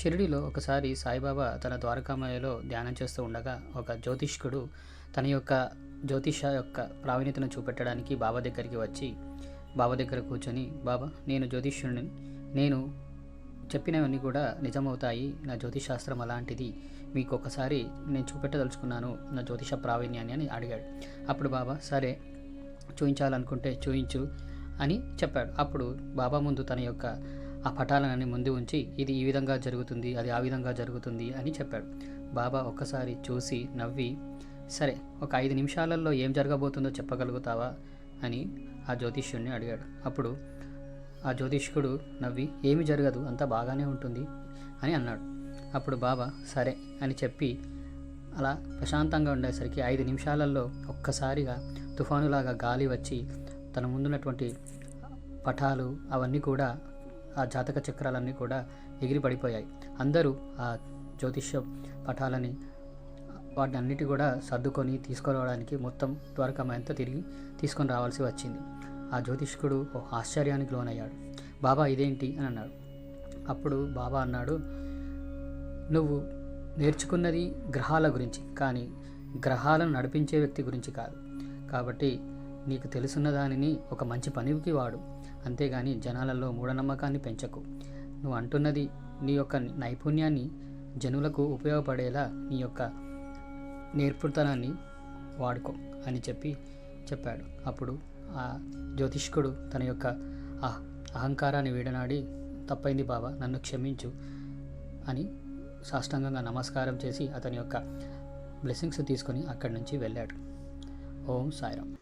షిరిడిలో ఒకసారి సాయిబాబా తన ద్వారకామయలో ధ్యానం చేస్తూ ఉండగా ఒక జ్యోతిష్కుడు తన యొక్క జ్యోతిష యొక్క ప్రావీణ్యతను చూపెట్టడానికి బాబా దగ్గరికి వచ్చి బాబా దగ్గర కూర్చొని బాబా నేను జ్యోతిష్యుడిని. నేను చెప్పినవన్నీ కూడా నిజమవుతాయి. నా జ్యోతిషాస్త్రం అలాంటిది. మీకు ఒకసారి నేను చూపెట్టదలుచుకున్నాను. నా జ్యోతిష ప్రావీణ్యాన్ని అని అడిగాడు. అప్పుడు బాబా సరే చూపించాలనుకుంటే చూయించు అని చెప్పాడు. అప్పుడు బాబా ముందు తన యొక్క ఆ పటాలనని ముందు ఉంచి ఇది ఈ విధంగా జరుగుతుంది అది ఆ విధంగా జరుగుతుంది అని చెప్పాడు. బాబా ఒక్కసారి చూసి నవ్వి సరే ఒక ఐదు నిమిషాలలో ఏం జరగబోతుందో చెప్పగలుగుతావా అని ఆ జ్యోతిష్యుడిని అడిగాడు. అప్పుడు ఆ జ్యోతిష్కుడు నవ్వి ఏమి జరగదు అంతా బాగానే ఉంటుంది అని అన్నాడు. అప్పుడు బాబా సరే అని చెప్పి అలా ప్రశాంతంగా ఉండేసరికి ఐదు నిమిషాలలో ఒక్కసారిగా తుఫానులాగా గాలి వచ్చి తన ముందున్నటువంటి పటాలు అవన్నీ కూడా ఆ జాతక చక్రాలన్నీ కూడా ఎగిరి పడిపోయాయి. అందరూ ఆ జ్యోతిష్య పటాలని వాటిని అన్నిటి కూడా సర్దుకొని తీసుకురావడానికి మొత్తం ద్వారకామాయంతో తిరిగి తీసుకొని రావాల్సి వచ్చింది. ఆ జ్యోతిష్కుడు ఓ ఆశ్చర్యానికి లోనయ్యాడు. బాబా ఇదేంటి? అని అన్నాడు. అప్పుడు బాబా అన్నాడు నువ్వు నేర్చుకున్నది గ్రహాల గురించి కానీ గ్రహాలను నడిపించే వ్యక్తి గురించి కాదు. కాబట్టి నీకు తెలుసున్న దానిని ఒక మంచి పనికి వాడు. అంతేగాని జనాలలో మూఢనమ్మకాన్ని పెంచకు. నువ్వు అంటున్నది నీ యొక్క నైపుణ్యాన్ని జనులకు ఉపయోగపడేలా నీ యొక్క నేర్పుతనాన్ని వాడుకో అని చెప్పి చెప్పాడు. అప్పుడు ఆ జ్యోతిష్కుడు తన యొక్క అహంకారాన్ని వీడనాడి తప్పైంది బాబా నన్ను క్షమించు అని సాష్టాంగంగా నమస్కారం చేసి అతని యొక్క బ్లెస్సింగ్స్ తీసుకొని అక్కడి నుంచి వెళ్ళాడు. ఓం సాయిరామ్.